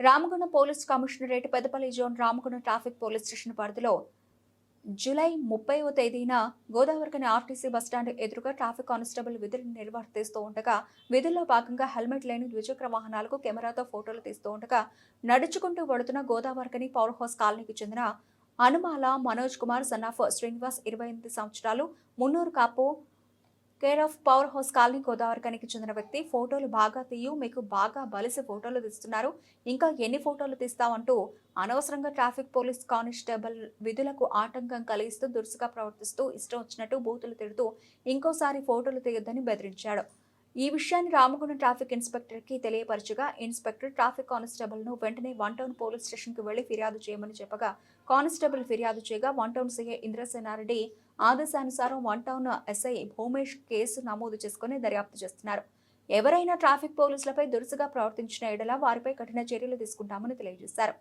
రామగుణ police commissionerate Peddapalli zone రామగుణ traffic police station పరిధిలో July ముప్పైవ తేదీన గోదావరికని ఆర్టీసీ బస్టాండ్ ఎదురుగా ట్రాఫిక్ కానిస్టేబుల్ విధులను నిర్వర్తిస్తూ ఉండగా విధుల్లో భాగంగా హెల్మెట్ లేని ద్విచక్ర వాహనాలకు కెమెరాతో ఫోటోలు తీస్తూ ఉండగా నడుచుకుంటూ వెళుతున్న గోదావరికని పవర్ హౌస్ కాలనీకి చెందిన అనుమాల మనోజ్ కుమార్ సన్నాఫ్ శ్రీనివాస్ ఇరవై ఎనిమిది సంవత్సరాలు Munnuru Kapu care of power house colony గోదావరికానికి చెందిన వ్యక్తి ఫోటోలు బాగా తీయు మీకు బాగా బలిసి ఫోటోలు తీస్తున్నారు. ఇంకా ఎన్ని ఫోటోలు తీస్తావంటూ అనవసరంగా ట్రాఫిక్ పోలీస్ కానిస్టేబుల్ విధులకు ఆటంకం కలిగిస్తూ దురుసుగా ప్రవర్తిస్తూ ఇష్టం వచ్చినట్టు బూతులు తిడుతూ ఇంకోసారి ఫోటోలు తీయొద్దని బెదిరించాడు. ఈ విషయాన్ని రామగుండం ట్రాఫిక్ ఇన్స్పెక్టర్కి తెలియపరచగా ఇన్స్పెక్టర్ ట్రాఫిక్ కానిస్టేబుల్ను వెంటనే వన్ టౌన్ పోలీస్ స్టేషన్కి వెళ్ళి ఫిర్యాదు చేయమని చెప్పగా కానిస్టేబుల్ ఫిర్యాదు చేయగా వన్ టౌన్ సీఏ ఇంద్రసేనారెడ్డి ఆదేశానుసారం one town SI Bhumesh case నమోదు చేసుకుని దర్యాప్తు చేస్తున్నారు. ఎవరైనా ట్రాఫిక్ పోలీసులపై దురుసుగా ప్రవర్తించిన ఎడల వారిపై కఠిన చర్యలు తీసుకుంటామని తెలియజేశారు.